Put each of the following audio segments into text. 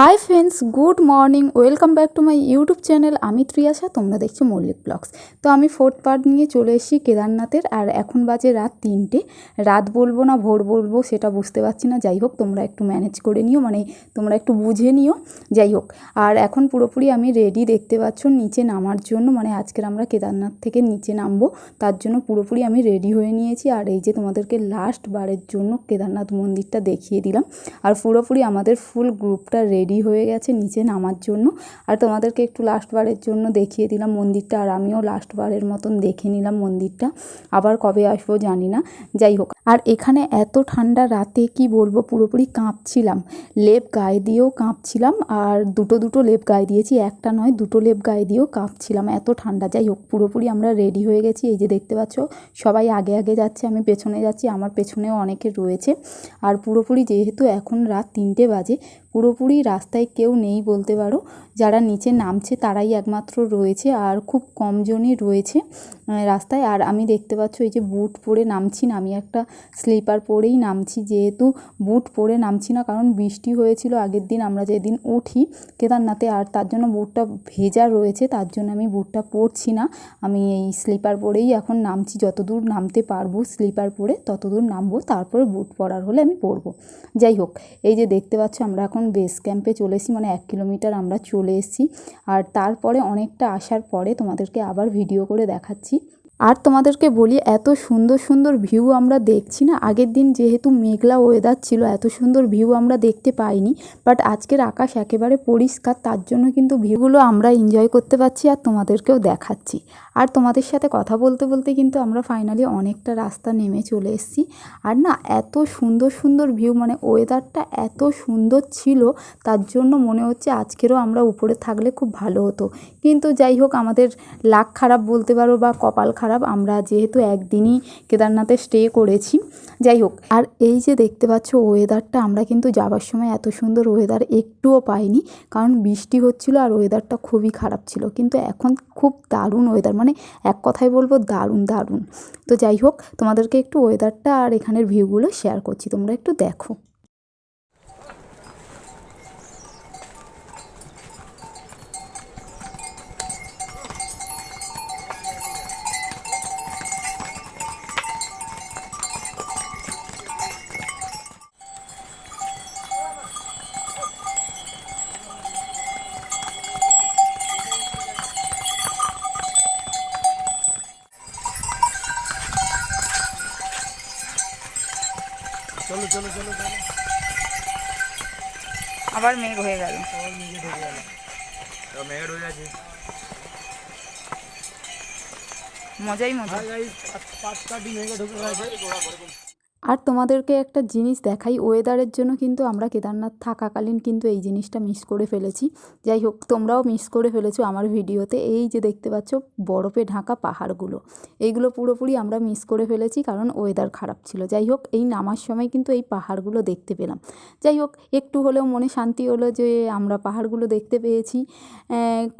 Hi friends good morning welcome back to my YouTube channel আমি ত্রিয়াশা, তোমরা দেখছ Mallick blogs তো আমি ফোর্থ পার্ট নিয়ে চলে এসেছি কেদারনাথের, আর এখন বাজে রাত তিনটে। রাত বলব না, ভোর বলব, সেটা বুঝতে পারছি না। যাই হোক, তোমরা একটু ম্যানেজ করে নিও মানে তোমরা একটু বুঝে নিও। যাই হোক, আর এখন পুরোপুরি আমি রেডি দেখতে পাচ্ছ, নিচে নামার জন্য। মানে আজকের আমরা কেদারনাথ থেকে নিচে নামবো। তার জন্য পুরোপুরি আমি রেডি হয়ে নিয়েছি। আর এই যে তোমাদেরকে লাস্ট বারের জন্য কেদারনাথ মন্দিরটা দেখিয়ে দিলাম। আর পুরোপুরি আমাদের ফুল গ্রুপটা রেডি হয়ে গেছে, নিচে নামার জন্য। আর তোমাদেরকে একটু লাস্টবারের জন্য দেখিয়ে দিলাম মন্দিরটা, আর আমিও লাস্টবারের মতন দেখে নিলাম মন্দিরটা। আবার কবে আসব জানি না। যাই হোক, আর এখানে এত ঠান্ডা রাতে কি বলব, পুরোপুরি কাঁপছিলাম। লেপ গায়ে দিয়েও কাঁপছিলাম, আর দুটো দুটো লেপ গায়ে দিয়েছি, একটা নয়, দুটো লেপ গায়ে দিয়েও কাঁপছিলাম, এত ঠান্ডা। যাই হোক, পুরোপুরি আমরা রেডি হয়ে গেছি। এই যে দেখতে পাচ্ছ, সবাই আগে আগে যাচ্ছে, আমি পেছনে যাচ্ছি, আমার পেছনেও অনেকে রয়েছে। আর পুরোপুরি যেহেতু এখন রাত তিনটে বাজে পুরোপুরি রাস্তায় কেউ নেই বলতে পারো। যারা নিচে নামছে তারাই একমাত্র রয়েছে আর খুব কমজনই রয়েছে রাস্তায়। আর আমি দেখতে পাচ্ছ এই যে বুট পরে নামছি না, আমি একটা স্লিপার পরেই নামছি। যেহেতু বুট পরে নামছি না, কারণ বৃষ্টি হয়েছিল আগের দিন, আমরা যেদিন উঠি কেদারনাথে, আর তার জন্য বুটটা ভেজা রয়েছে, তার জন্য আমি বুটটা পরছি না। আমি এই স্লিপার পরেই এখন নামছি, যতদূর নামতে পারব স্লিপার পরে, ততদূর নামবো, তারপরে বুট পরার হলে আমি পরবো। যাই হোক, এই যে দেখতে পাচ্ছ, আমরা এখন বেস ক্যাম্পে চলে এসেছি মানে এক কিলোমিটার আমরা চলে এসেছি। আর তারপরে অনেকটা আসার পরে তোমাদেরকে আবার ভিডিও করে দেখাচ্ছি। আর তোমাদেরকে বলি, এত সুন্দর সুন্দর ভিউ আমরা দেখছি না। আগের দিন যেহেতু মেঘলা ওয়েদার ছিল, এত সুন্দর ভিউ আমরা দেখতে পাইনি। বাট আজকের আকাশ একেবারে পরিষ্কার, তার জন্য কিন্তু ভিউগুলো আমরা এনজয় করতে পারছি আর তোমাদেরকেও দেখাচ্ছি। আর তোমাদের সাথে কথা বলতে বলতে কিন্তু আমরা ফাইনালি অনেকটা রাস্তা নেমে চলে এসেছি। আর না, এত সুন্দর সুন্দর ভিউ মানে ওয়েদারটা এত সুন্দর ছিল, তার জন্য মনে হচ্ছে আজকেরও আমরা উপরে থাকলে খুব ভালো হতো। কিন্তু যাই হোক, আমাদের লাক খারাপ বলতে পারো বা কপাল খারাপ আমরা যেহেতু একদিনই কেদারনাথে স্টে করেছি। যাই হোক, আর এই যে দেখতে পাচ্ছ ওয়েদারটা আমরা কিন্তু যাবার সময় এত সুন্দর ওয়েদার একটুও পাইনি। কারণ বৃষ্টি হচ্ছিল আর ওয়েদারটা খুবই খারাপ ছিল। কিন্তু এখন খুব দারুণ ওয়েদার মানে এক কথায় বলব দারুণ দারুণ। তো যাই হোক, তোমাদেরকে একটু ওয়েদারটা আর এখানের ভিউগুলো শেয়ার করছি, তোমরা একটু দেখো। চলো চলো চলো। আবার মেঘ হয়ে গেল। সবাই নিজে ঢুকে গেল। তো মেঘ হয়ে আছে মজাই মজা। গাইস পাঁচটা ডিম মেঘে ঢুকে গেছে। আর তোমাদেরকে একটা জিনিস দেখাই ওয়েদারের জন্য কিন্তু আমরা কেদারনাথ থাকাকালীন কিন্তু এই জিনিসটা মিস করে ফেলেছি। যাই হোক, তোমরাও মিস করে ফেলেছো আমার ভিডিওতে। এই যে দেখতে পাচ্ছ, বরফে ঢাকা পাহাড়গুলো। এইগুলো পুরোপুরি আমরা মিস করে ফেলেছি কারণ ওয়েদার খারাপ ছিল। যাই হোক, এই নামার সময় কিন্তু এই পাহাড়গুলো দেখতে পেলাম। যাই হোক, একটু হলেও মনে শান্তি হলো যে আমরা পাহাড়গুলো দেখতে পেয়েছি।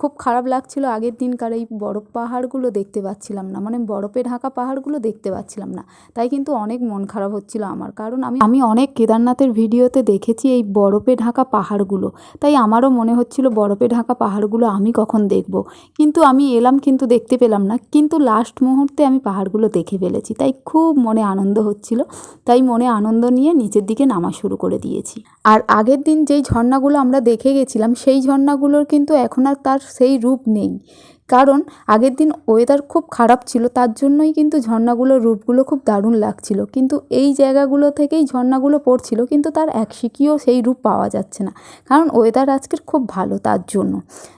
খুব খারাপ লাগছিল আগের দিনকার এই বরফ পাহাড়গুলো দেখতে পাচ্ছিলাম না। মানে বরফে ঢাকা পাহাড়গুলো দেখতে পাচ্ছিলাম না। তাই কিন্তু অনেক মন খারাপ হচ্ছিল আমার। কারণ আমি আমি অনেক কেদারনাথের ভিডিওতে দেখেছি এই বরফে ঢাকা পাহাড়গুলো। তাই আমারও মনে হচ্ছিল বরফে ঢাকা পাহাড়গুলো আমি কখন দেখব। কিন্তু আমি এলাম কিন্তু দেখতে পেলাম না। কিন্তু লাস্ট মুহূর্তে আমি পাহাড়গুলো দেখে ফেলেছি। তাই খুব মনে আনন্দ হচ্ছিল। তাই মনে আনন্দ নিয়ে নিচের দিকে নামা শুরু করে দিয়েছি। আর আগের দিন যেই ঝর্ণাগুলো আমরা দেখে গেছিলাম, সেই ঝর্ণাগুলোর কিন্তু এখন আর তার সেই রূপ নেই। কারণ আগের দিন ওয়েদার খুব খারাপ ছিল, তার জন্যই কিন্তু ঝর্ণাগুলোর রূপগুলো খুব দারুণ লাগছিল। কিন্তু এই জায়গাগুলো থেকেই ঝর্ণাগুলো পড়ছিল, কিন্তু তার এক শিকিও সেই রূপ পাওয়া যাচ্ছে না। কারণ ওয়েদার আজকের খুব ভালো তার জন্য।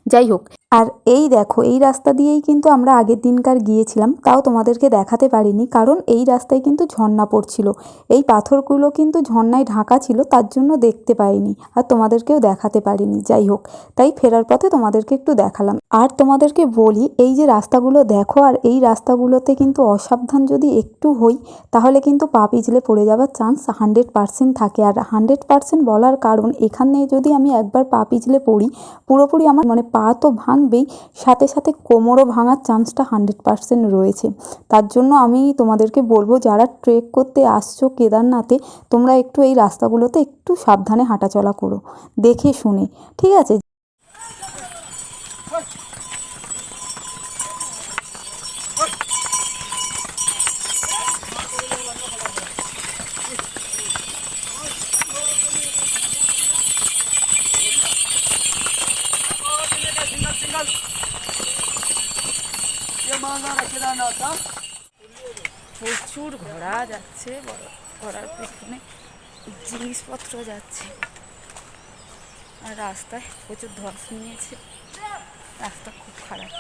যাই হোক, আর এই দেখো, এই রাস্তা দিয়েই কিন্তু আমরা আগের দিনকার গিয়েছিলাম, তাও তোমাদেরকে দেখাতে পারিনি, কারণ এই রাস্তায় কিন্তু ঝর্ণা পড়ছিল। এই পাথরগুলো কিন্তু ঝর্ণায় ঢাকা ছিল, তার জন্য দেখতে পাইনি আর তোমাদেরকেও দেখাতে পারিনি। যাই হোক, তাই ফেরার পথে তোমাদেরকে একটু দেখালাম। আর তোমাদেরকে বলি, এই যে রাস্তাগুলো দেখো, আর এই রাস্তাগুলোতে কিন্তু অসাবধান যদি একটু হই, তাহলে কিন্তু পা পিছলে পড়ে যাওয়ার চান্স হান্ড্রেড পার্সেন্ট থাকে। আর হান্ড্রেড পার্সেন্ট বলার কারণ, এখানে যদি আমি একবার পা পিছলে পড়ি, পুরোপুরি আমার মানে পা তো ভাঙবেই, সাথে সাথে কোমরও ভাঙার চান্সটা হান্ড্রেড পার্সেন্ট রয়েছে। তার জন্য আমি তোমাদেরকে বলব, যারা ট্রেক করতে আসছো কেদারনাথে, তোমরা একটু এই রাস্তাগুলোতে একটু সাবধানে হাঁটাচলা করো। দেখে শুনে, ঠিক আছে? প্রচুর ঘোড়া যাচ্ছে ঘোড়ার পেছনে জিনিসপত্র যাচ্ছে। আর রাস্তায় প্রচুর ধস নিয়েছে। রাস্তা খুব খারাপ।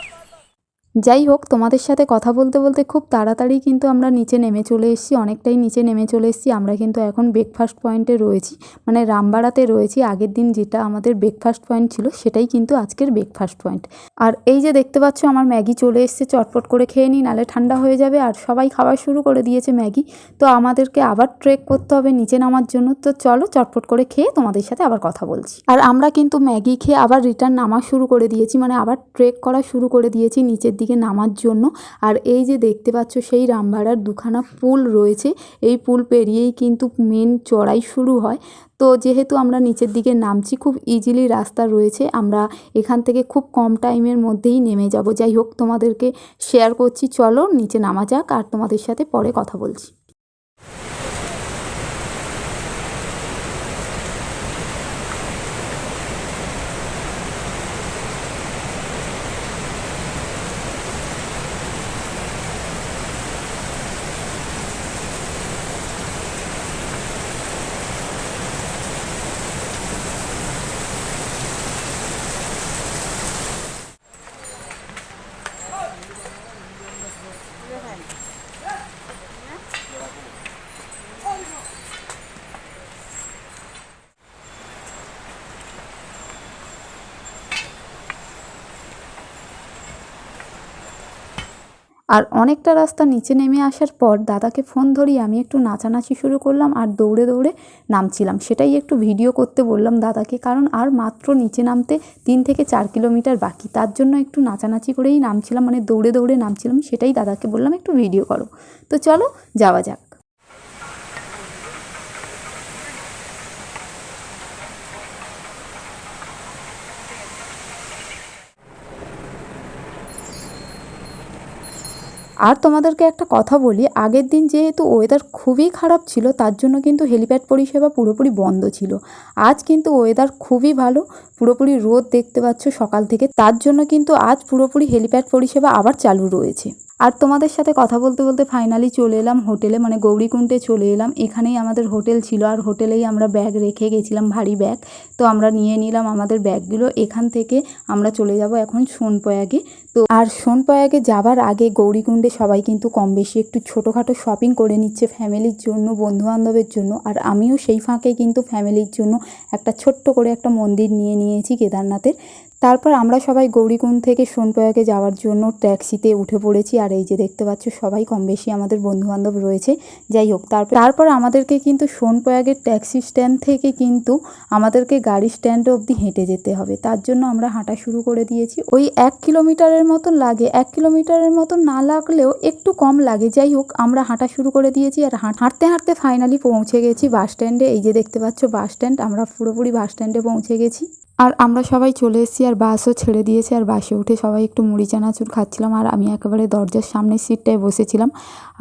যাই হোক, তোমাদের সাথে কথা বলতে বলতে খুব তাড়াতাড়ি কিন্তু আমরা নিচে নেমে চলে এসেছি, অনেকটাই নিচে নেমে চলে এসেছি। আমরা কিন্তু এখন ব্রেকফাস্ট পয়েন্টে রয়েছি মানে রামবাড়াতে রয়েছি। আগের দিন যেটা আমাদের ব্রেকফাস্ট পয়েন্ট ছিল, সেটাই কিন্তু আজকের ব্রেকফাস্ট পয়েন্ট আর এই যে দেখতে পাচ্ছ, আমার ম্যাগি চলে এসছে, চটপট করে খেয়ে নিই, নালে ঠান্ডা হয়ে যাবে। আর সবাই খাওয়া শুরু করে দিয়েছে ম্যাগি, তো আমাদেরকে আবার ট্রেক করতে হবে নিচে নামার জন্য। তো চলো, চটপট করে খেয়ে তোমাদের সাথে আবার কথা বলছি। আর আমরা কিন্তু ম্যাগি খেয়ে আবার রিটার্ন নামা শুরু করে দিয়েছি মানে আবার ট্রেক করা শুরু করে দিয়েছি নিচের দিকে নামার জন্য। আর এই যে দেখতে পাচ্ছ সেই রামভাড়ার দুখানা পুল রয়েছে। এই পুল পেরিয়েই কিন্তু মেন চড়াই শুরু হয়। তো যেহেতু আমরা নিচের দিকে নামছি, খুব ইজিলি রাস্তা রয়েছে। আমরা এখান থেকে খুব কম টাইমের মধ্যেই নেমে যাব। যাই হোক, তোমাদেরকে শেয়ার করছি। চলো, নিচে নামা যাক। আর তোমাদের সাথে পরে কথা বলছি। আর অনেকটা রাস্তা নিচে নেমে আসার পর দাদাকে ফোন ধরিয়ে আমি একটু নাচানাচি শুরু করলাম আর দৌড়ে দৌড়ে নামছিলাম। সেটাই একটু ভিডিও করতে বললাম দাদাকে, কারণ আর মাত্র নিচে নামতে তিন থেকে চার কিলোমিটার বাকি। তার জন্য একটু নাচানাচি করেই নামছিলাম মানে দৌড়ে দৌড়ে নামছিলাম, সেটাই দাদাকে বললাম, একটু ভিডিও করো। তো চলো, যাওয়া যাক। আর তোমাদেরকে একটা কথা বলি, আগের দিন যেহেতু ওয়েদার খুবই খারাপ ছিল, তার জন্য কিন্তু হেলিপ্যাড পরিষেবা পুরোপুরি বন্ধ ছিল। আজ কিন্তু ওয়েদার খুবই ভালো, পুরোপুরি রোদ দেখতে পাচ্ছ সকাল থেকে, তার জন্য কিন্তু আজ পুরোপুরি হেলিপ্যাড পরিষেবা আবার চালু রয়েছে। আর তোমাদের সাথে কথা বলতে বলতে ফাইনালি চলে এলাম হোটেলে মানে গৌরীকুণ্ডে চলে এলাম। এখানেই আমাদের হোটেল ছিল আর হোটেলেই আমরা ব্যাগ রেখে গেছিলাম ভারী ব্যাগ তো আমরা নিয়ে নিলাম আমাদের ব্যাগগুলো এখান থেকে আমরা চলে যাব এখন সোনপ্রয়াগে তো আর সোনপ্রয়াগে যাবার আগে গৌরীকুণ্ডে সবাই কিন্তু কম বেশি একটু ছোটোখাটো শপিং করে নিচ্ছে ফ্যামিলির জন্য, বন্ধুবান্ধবের জন্য। আর আমিও সেই ফাঁকে কিন্তু ফ্যামিলির জন্য একটা ছোট্ট করে একটা মন্দির নিয়ে নিয়েছি কেদারনাথের। তারপর আমরা সবাই গৌরীকুণ্ড থেকে সোনপ্রয়াগে যাওয়ার জন্য ট্যাক্সিতে উঠে পড়েছি। আর এই যে দেখতে পাচ্ছ, সবাই কম বেশি আমাদের বন্ধুবান্ধব রয়েছে। যাই হোক, তারপর তারপর আমাদেরকে কিন্তু সোনপ্রয়াগের ট্যাক্সি স্ট্যান্ড থেকে কিন্তু আমাদেরকে গাড়ি স্ট্যান্ড অবধি হেঁটে যেতে হবে। তার জন্য আমরা হাঁটা শুরু করে দিয়েছি। ওই এক কিলোমিটারের মতন লাগে, এক কিলোমিটারের মতন না লাগলেও একটু কম লাগে। যাই হোক, আমরা হাঁটা শুরু করে দিয়েছি আর হাঁটতে হাঁটতে ফাইনালি পৌঁছে গেছি বাস স্ট্যান্ডে। এই যে দেখতে পাচ্ছ, বাস স্ট্যান্ড, আমরা পুরোপুরি বাস স্ট্যান্ডে পৌঁছে গেছি। আর আমরা সবাই চলে এসেছি আর বাসও ছেড়ে দিয়েছে আর বাসে উঠে সবাই একটু মুড়ি, চানাচুর খাচ্ছিলাম আর আমি একেবারে দরজার সামনের সিটটায় বসেছিলাম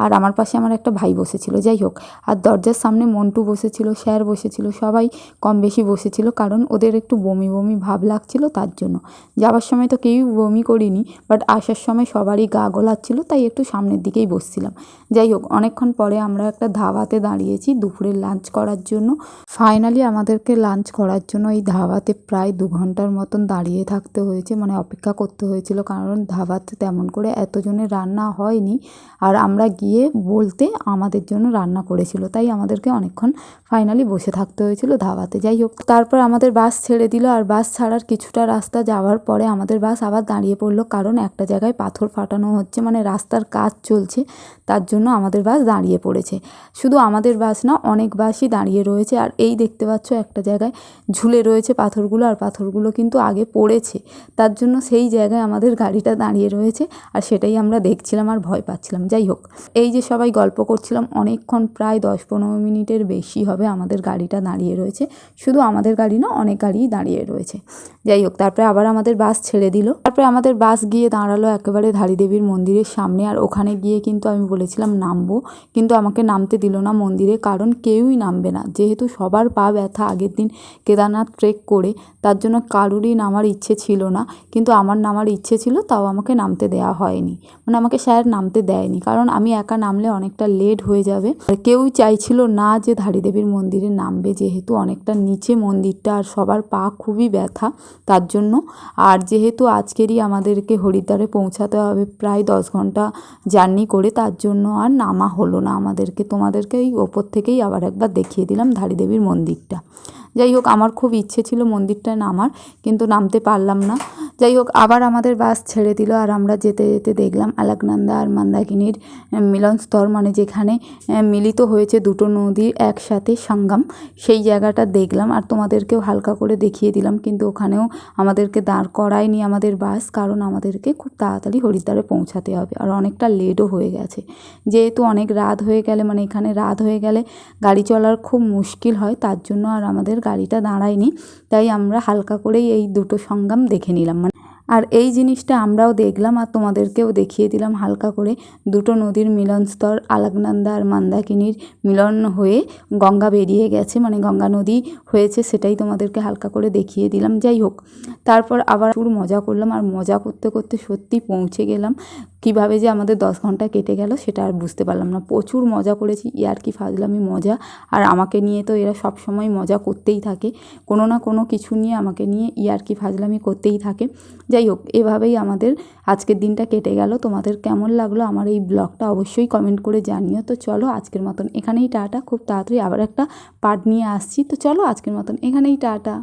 আর আমার পাশে আমার একটা ভাই বসেছিল, যাই হোক। আর দরজার সামনে মন্টু বসেছিল, স্যার বসেছিল, সবাই কম বেশি বসেছিল কারণ ওদের একটু বমি বমি ভাব লাগছিল তার জন্য। যাওয়ার সময় তো কেউই বমি করিনি বাট আসার সময় সবারই গা গোলাচ্ছিল, তাই একটু সামনের দিকেই বসছিলাম। যাই হোক, অনেকক্ষণ পরে আমরা একটা ধাবাতে দাঁড়িয়েছি দুপুরের লাঞ্চ করার জন্য। ফাইনালি আমাদেরকে লাঞ্চ করার জন্য এই ধাবাতে প্রায় প্রায় দু ঘণ্টার মতন দাঁড়িয়ে থাকতে হয়েছে মানে অপেক্ষা করতে হয়েছিল। কারণ ধাবাতে তেমন করে এতজনের রান্না হয়নি। আর আমরা গিয়ে বলতে আমাদের জন্য রান্না করেছিল। তাই আমাদেরকে অনেকক্ষণ ফাইনালি বসে থাকতে হয়েছিল ধাবাতে। যাই হোক, তারপর আমাদের বাস ছেড়ে দিল। আর বাস ছাড়ার কিছুটা রাস্তা যাওয়ার পরে আমাদের বাস আবার দাঁড়িয়ে পড়ল। কারণ একটা জায়গায় পাথর ফাটানো হচ্ছে মানে রাস্তার কাজ চলছে। তার জন্য আমাদের বাস দাঁড়িয়ে পড়েছে। শুধু আমাদের বাস না, অনেক বাসই দাঁড়িয়ে রয়েছে। আর এই দেখতে পাচ্ছ একটা জায়গায় ঝুলে রয়েছে পাথরগুলো। আর পাথরগুলো কিন্তু আগে পড়েছে। তার জন্য সেই জায়গায় আমাদের গাড়িটা দাঁড়িয়ে রয়েছে আর সেটাই আমরা দেখছিলাম আর ভয় পাচ্ছিলাম। যাই হোক, এই যে সবাই গল্প করছিলাম, অনেকক্ষণ প্রায় দশ পনেরো মিনিটের বেশি হবে আমাদের গাড়িটা দাঁড়িয়ে রয়েছে। শুধু আমাদের গাড়ি না, অনেক গাড়িই দাঁড়িয়ে রয়েছে। যাই হোক, তারপরে আবার আমাদের বাস ছেড়ে দিল। তারপরে আমাদের বাস গিয়ে দাঁড়াল একেবারে ধারী দেবীর মন্দিরের সামনে আর ওখানে গিয়ে কিন্তু আমি বলেছিলাম নামবো। কিন্তু আমাকে নামতে দিল না মন্দিরে, কারণ কেউই নামবে না। যেহেতু সবার পা ব্যথা আগের দিন কেদারনাথ ট্রেক করে তার জন্য কারুরই নামার ইচ্ছে ছিল না। কিন্তু আমার নামার ইচ্ছে ছিল, তাও আমাকে নামতে দেওয়া হয়নি। মানে আমাকে স্যার নামতে দেয়নি। কারণ আমি একা নামলে অনেকটা লেট হয়ে যাবে। আর কেউই চাইছিল না যে ধারী দেবীর মন্দিরে নামবে, যেহেতু অনেকটা নিচে মন্দিরটা আর সবার পা খুবই ব্যথা তার জন্য। আর যেহেতু আজকেরই আমাদেরকে হরিদ্বারে পৌঁছাতে হবে প্রায় দশ ঘণ্টা জার্নি করে, তার জন্য আর নামা হলো না আমাদেরকে। তোমাদেরকে এই ওপর থেকেই আবার একবার দেখিয়ে দিলাম ধারী দেবীর মন্দিরটা। যাই হোক, আমার খুব ইচ্ছে ছিল মন্দিরটায় নামার, কিন্তু নামতে পারলাম না। যাই হোক, আবার আমাদের বাস ছেড়ে দিল আর আমরা যেতে যেতে দেখলাম আলাকনন্দা আর মন্দাকিনীর মিলনস্থল মানে যেখানে মিলিত হয়েছে দুটো নদী একসাথে সঙ্গম। সেই জায়গাটা দেখলাম আর তোমাদেরকেও হালকা করে দেখিয়ে দিলাম, কিন্তু ওখানেও আমাদেরকে দাঁড় করায়নি আমাদের বাস, কারণ আমাদেরকে খুব তাড়াতাড়ি হরিদ্বারে পৌঁছাতে হবে আর অনেকটা লেটও হয়ে গেছে। যেহেতু অনেক রাত হয়ে গেলে মানে এখানে রাত হয়ে গেলে গাড়ি চলার খুব মুশকিল হয়, তার জন্য আর আমাদের গাড়িটা দাঁড়ায়নি, তাই আমরা হালকা করেই এই দুটো সংগ্রাম দেখে নিলাম। মানে আর এই জিনিসটা আমরাও দেখলাম আর তোমাদেরকেও দেখিয়ে দিলাম হালকা করে। দুটো নদীর মিলনস্থল আলাকনন্দা আর মন্দাকিনীর মিলন হয়ে গঙ্গা বেরিয়ে গেছে মানে গঙ্গা নদী হয়েছে সেটাই তোমাদেরকে হালকা করে দেখিয়ে দিলাম। যাই হোক, তারপর আবার পুরো মজা করলাম আর মজা করতে করতে সত্যি পৌঁছে গেলাম। কীভাবে যে আমাদের দশ ঘণ্টা কেটে গেল সেটা আর বুঝতে পারলাম না। প্রচুর মজা করেছি ইয়ার কি ফাজলামি মজা। আর আমাকে নিয়ে তো এরা সব সময় মজা করতেই থাকে। কোনো না কোনো কিছু নিয়ে আমাকে নিয়ে ইয়ার কি ফাজলামি করতেই থাকে। যাই হোক, এভাবেই আমাদের আজকের দিনটা কেটে গেল। তোমাদের কেমন লাগল আমার এই ব্লগটা অবশ্যই কমেন্ট করে জানিও। তো চলো আজকের মতন এখানেই টাটা। খুব তাড়াতাড়ি আবার একটা পার্ট নিয়ে আসছি। তো চলো আজকের মতন এখানেই টাটা।